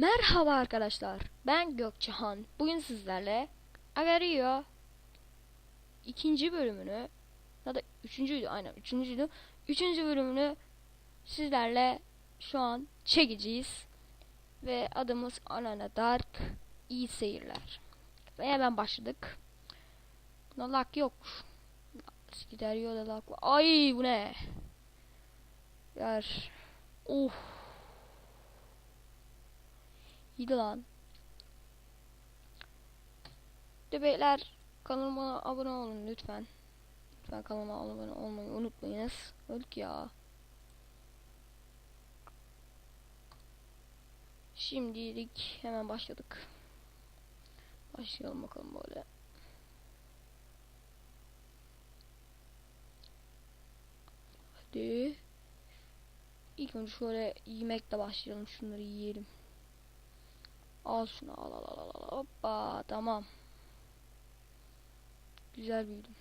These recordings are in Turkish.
Merhaba arkadaşlar. Ben Gökçehan. Bugün sizlerle Agario ikinci bölümünü ya da üçüncüydü aynen üçüncüydü. Üçüncü bölümünü sizlerle şu an çekeceğiz. Ve adımız Anana Dark. İyi seyirler. Ve hemen başladık. Buna lak yok. Skiderio da lak. Ay bu ne? Yer. Of. İyiydi lan. Kanalıma abone olun lütfen. Lütfen kanalıma abone olmayı unutmayınız. Öldük ya. Şimdilik hemen başladık. Başlayalım bakalım böyle. Hadi. İlk önce şöyle yemekle başlayalım. Şunları yiyelim. Al şunu al al al al. Hoppa tamam. Güzel büyüdüm.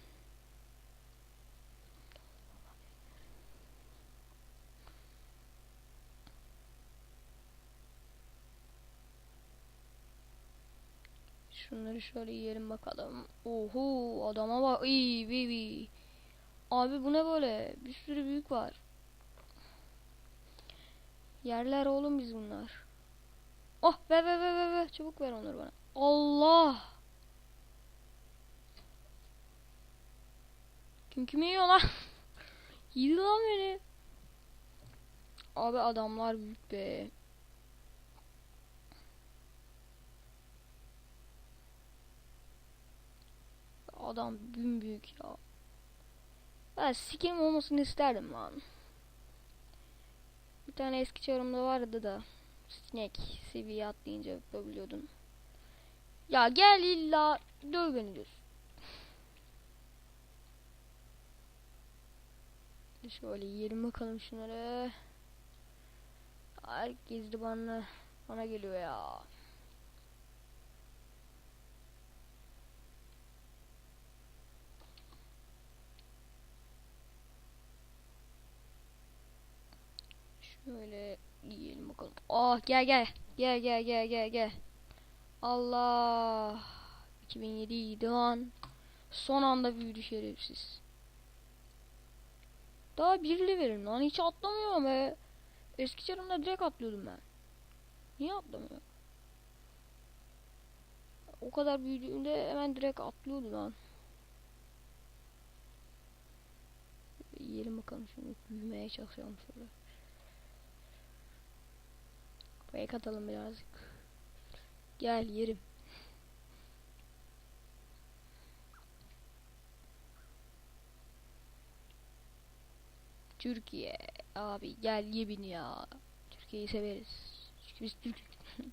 Şunları şöyle yiyelim bakalım. Oho adama bak. İyi baby. Abi bu ne böyle? Bir sürü büyük var. Yerler oğlum biz bunlar. Oh ver ver ver ver ver. Çabuk ver onları bana. Allah. Kim kimi yiyor lan? Yedi lan beni. Abi adamlar büyük be. Adam gün büyük ya. Ben sikim olmasını isterdim lan. Bir tane eski çarımda vardı da. Sinek seviye atlayınca yapabiliyordun. Ya gel illa döv beni diyorsun. Şöyle yiyelim bakalım şunları. Herkes de bana, bana geliyor ya. Şöyle yiyelim bakalım. Oh gel gel. Gel gel gel gel gel. Allah. 2007 iyiydi lan. Son anda büyüdü şerefsiz. Daha birli verin lan. Hiç atlamıyorum be. Eski çarımda direkt atlıyordum ben. Niye atlamıyor? O kadar büyüdüğünde hemen direkt atlıyordu lan. Yiyelim bakalım şimdi büyümeye çalışalım şöyle. Fake atalım birazcık. Gel yerim. Türkiye abi gel ye beni ya. Türkiye'yi severiz. Çünkü biz Türk.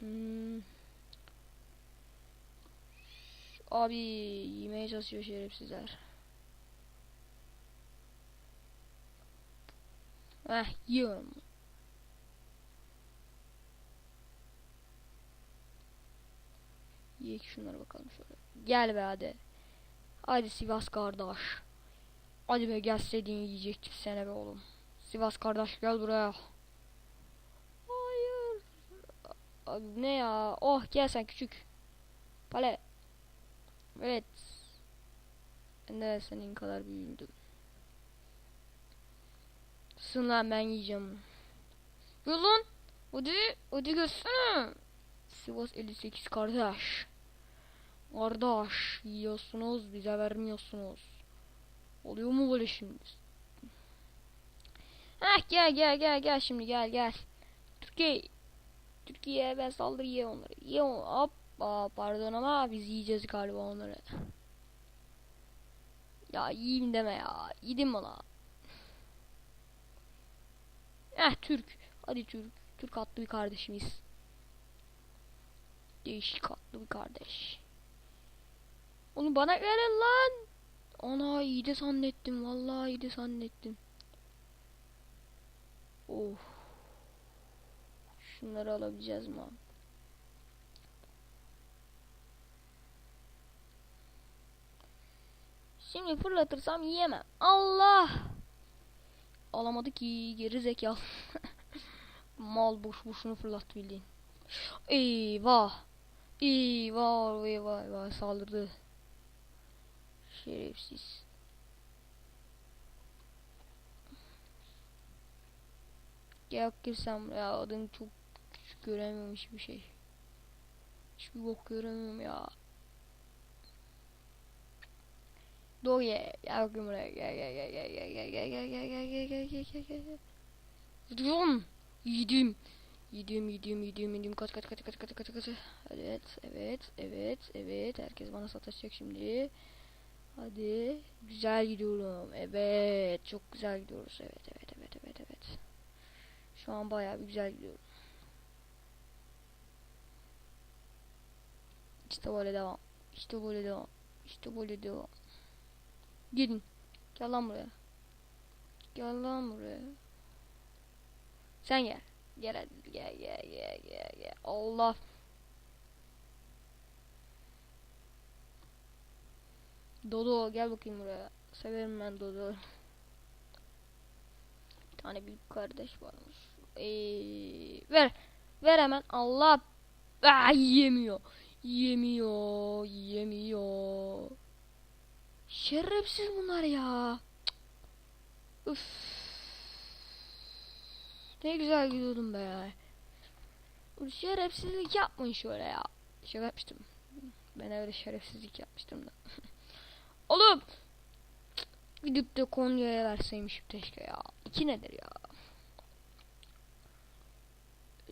hmm. Abi yemeye çalışıyor şerefsizler. Heh yiyorum. Yiyek şunları bakalım şöyle. Gel be hadi. Hadi Sivas kardeş. Hadi be gelseydin yiyecektik sene be oğlum. Sivas kardeş gel buraya. Hayır. Abi ne ya? Oh gel sen küçük. Pale. Evet. De senin kadar büyüdüm. Sın lan ben yiyeceğim. Yolun. Hadi. Hadi görsene. Sivas 58 kardeş. Kardeş yiyorsunuz bize vermiyorsunuz. Oluyor mu böyle şimdi? Heh gel gel gel gel şimdi gel gel. Türkiye. Türkiye ben saldırı ye onları. Ye on Hoppa pardon ama biz yiyeceğiz galiba onları. Ya yiyeyim deme ya. Yedim bana. Eh Türk. Hadi Türk. Türk atlı bir kardeşimiz. Değişik atlı bir kardeş. Onu bana verin lan. Ana iyi de zannettim. Vallahi iyi de zannettim. Oh. Şunları alabileceğiz mi? Şimdi fırlatırsam yiyemem. Allah! Alamadı ki geri zekalı. Mal boş boşuna fırlattı bildiğin. Eyvah. Eyvah eyvah eyvah saldırdı. Şerefsiz. Gel girsem ya adam çok küçük göremiyorum hiçbir şey. Hiçbir bok göremiyorum ya. Doğru ye. Gel buraya. Gel gel gel gel gel gel gel gel gel gel gel gel gel gel gel. Dur. Yedim. Yedim yedim yedim yedim. Kaç kaç kaç kaç kaç kaç kaç. Evet evet evet evet. Herkes bana sataşacak şimdi. Hadi. Güzel gidiyorum. Evet. Çok güzel gidiyoruz. Evet evet evet evet evet. Şu an bayağı bir güzel gidiyorum. İşte böyle devam. İşte böyle devam. İşte böyle devam. Gidin. Gel lan buraya. Gel lan buraya. Sen gel. Gel hadi. Gel gel gel gel gel. Allah. Dodo gel bakayım buraya. Severim ben Dodo. Bir tane büyük kardeş varmış. Ee, ver. Ver hemen. Allah. Aa, yemiyor. Yemiyor. Yemiyor. Şerefsiz bunlar ya. Üf. Ne güzel gidiyordum be. Şerefsizlik yapmayın şöyle ya. Şaka yapmıştım. Ben öyle şerefsizlik yapmıştım da. Oğlum. Gidip de Konya'ya verseymişim keşke ya. İki nedir ya?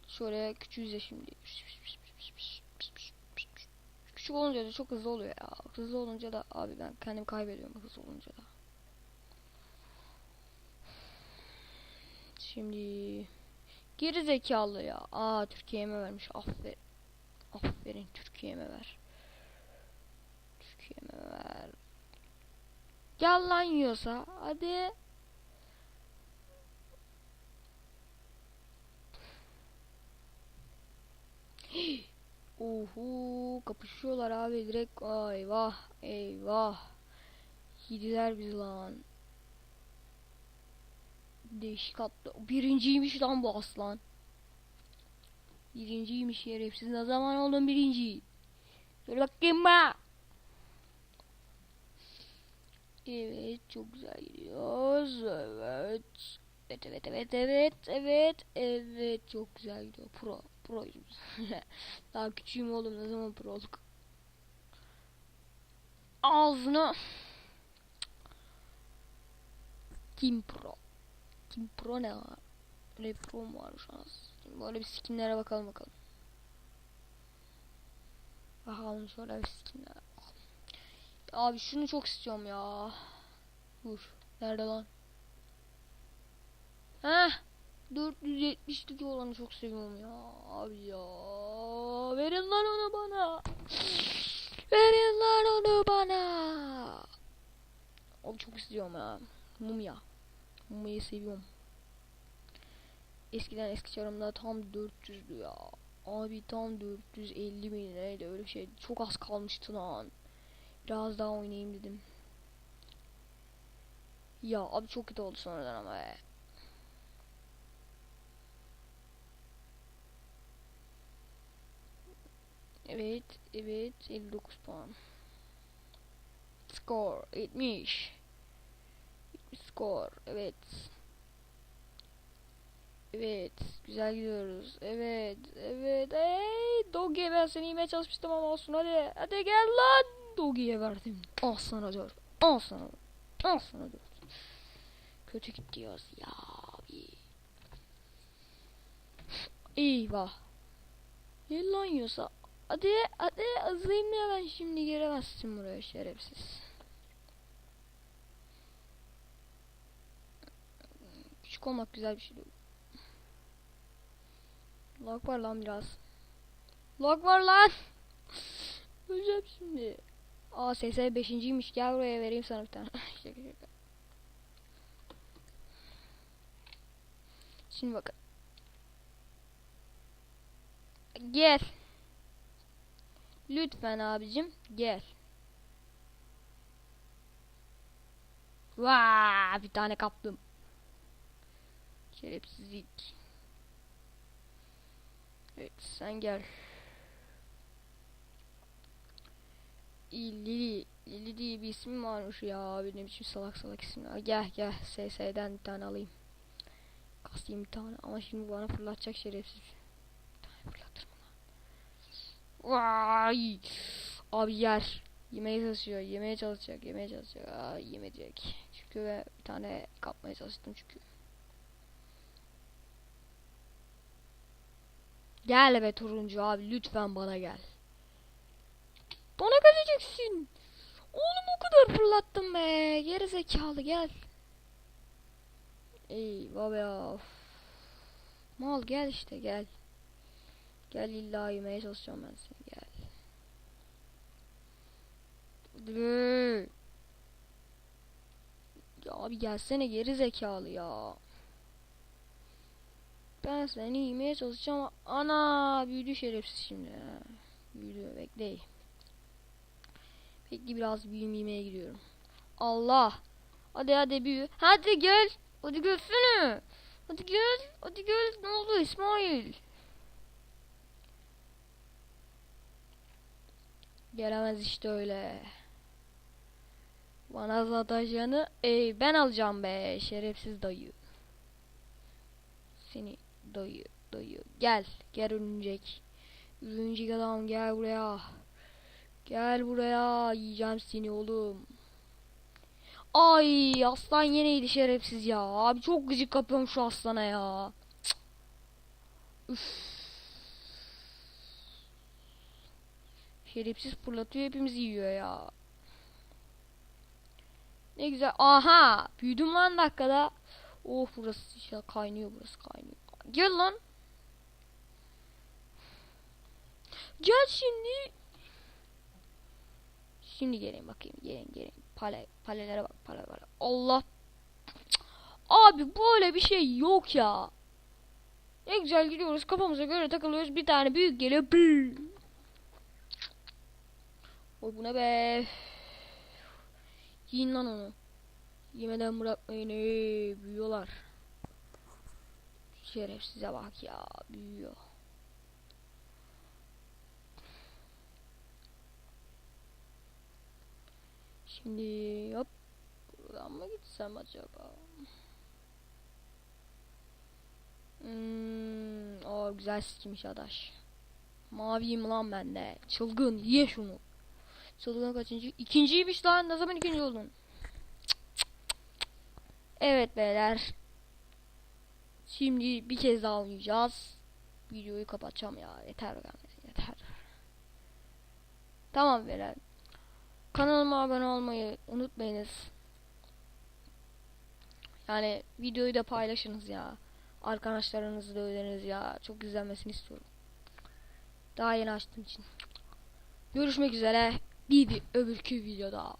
Şöyle küçüğüz ya şimdi. Küçük olunca da çok hızlı oluyor ya. Hızlı olunca da abi ben kendimi kaybediyorum hızlı olunca da. Şimdi geri zekalı ya. Aa Türkiye'me vermiş. Aferin. Aferin Türkiye'me ver. Türkiye'me ver. Gel lan yiyorsa. Hadi. Uhu kapışıyorlar abi direkt. Ay, eyvah eyvah. Yediler bizi lan. Değişik attı. Birinciymiş lan bu aslan. Birinciymiş şerefsiz ne zaman oldun birinci? Dur bakayım ben Evet çok güzel gidiyoruz. Evet. Evet evet evet evet evet. Evet çok güzel gidiyor. Pro proyuz daha küçüğüm oğlum ne zaman pro olduk? Ağzını Kim Pro? Kim Pro ne var Öyle pro mu varmış anasını Böyle bir skinlere bakalım bakalım. Bakalım şöyle bir skinlere. Abi şunu çok istiyorum ya. Dur Nerede lan? Heh 472 olanı çok seviyorum ya. Abi ya. Verin lan onu bana. Verin lan onu bana. Abi çok istiyorum ya. Mumya. Mumyayı seviyorum. Eskiden eski çarımda tam 400'dü ya. Abi tam 450 bin neydi? Öyle şey çok az kalmıştı lan. Biraz daha oynayayım dedim. Ya abi çok kötü oldu sonradan ama be. Evet, evet 59 puan. Skor 70. 70 skor. Evet. Evet, güzel gidiyoruz. Evet, evet. Hey, Dogi'ye ben seni yemeye çalışmıştım ama olsun hadi. Hadi gel lan. Dogi'ye verdim. Al sana dört. Al sana. Al sana dört. Kötü gidiyoruz ya abi. Eyvah. Gel lan yiyorsa Hadi hadi hızlıyım ya ben şimdi giremezsin buraya şerefsiz. Küçük olmak güzel bir şey değil. Lag var lan biraz. Lag var lan. Öleceğim şimdi. Aa SS 5.ymiş gel buraya vereyim sana bir tane. şaka şaka. Şimdi bakın. Gel. Lütfen abicim gel. Vaa bir tane kaptım. Şerefsizlik. Evet sen gel. Lili. Lili diye bir ismim varmış ya. Benim için salak salak isimler. Gel gel. SS'den bir tane alayım. Kasayım bir tane. Ama şimdi bana fırlatacak şerefsiz. Bir tane fırlatırım Vay. Abi yer. Yemeye çalışıyor. Yemeye çalışacak. Yemeye çalışacak. Aa, yemeyecek. Çünkü ve bir tane kapmaya çalıştım çünkü. Gel be turuncu abi lütfen bana gel. Bana geleceksin. Oğlum o kadar fırlattım be. Geri zekalı gel. Eyvah be of. Mal gel işte gel. Gel illa yemeye çalışacağım ben seni gel. Ya abi gelsene geri zekalı ya. Ben seni yemeye çalışacağım. Ana büyüdü şerefsiz şimdi. Büyüdü bekle. Bekle biraz büyüm yemeye gidiyorum. Allah. Hadi hadi büyü. Hadi gel. Hadi gelsene. Hadi gel. Hadi gel. Ne oldu İsmail? Gelemez işte öyle. Bana sataşanı ey ben alacağım be şerefsiz dayı. Seni dayı dayı gel gel örümcek. Örümcek adam gel buraya. Gel buraya yiyeceğim seni oğlum. Ay aslan yeneydi şerefsiz ya. Abi çok gıcık kapıyorum şu aslana ya. Cık. Üf. Şerefsiz fırlatıyor hepimizi yiyor ya. Ne güzel. Aha! Büyüdüm lan dakikada. Oh burası işte kaynıyor burası kaynıyor. Gel lan. Gel şimdi. Şimdi gelin bakayım. Gelin gelin. Pale, palelere bak. Pale, pale. Allah. Cık. Abi böyle bir şey yok ya. Ne güzel gidiyoruz. Kafamıza göre takılıyoruz. Bir tane büyük geliyor. Bül. Oy bu ne be. Yiyin lan onu. Yemeden bırakmayın. Ey, büyüyorlar. Şerefsize bak ya. Büyüyor. Şimdi hop. Buradan mı gitsem acaba? Hmm, o güzel sikmiş adaş. Maviyim lan ben de. Çılgın ye şunu. Çılgın kaçıncı? İkinciymiş lan. Ne zaman ikinci oldun? Evet beyler. Şimdi bir kez daha oynayacağız. Videoyu kapatacağım ya. Yeter gelmesin yeter. Tamam beyler. Kanalıma abone olmayı unutmayınız. Yani videoyu da paylaşınız ya. Arkadaşlarınızla da öneriniz ya. Çok izlenmesini istiyorum. Daha yeni açtığım için. Görüşmek üzere. Bir, bir öbürkü videoda.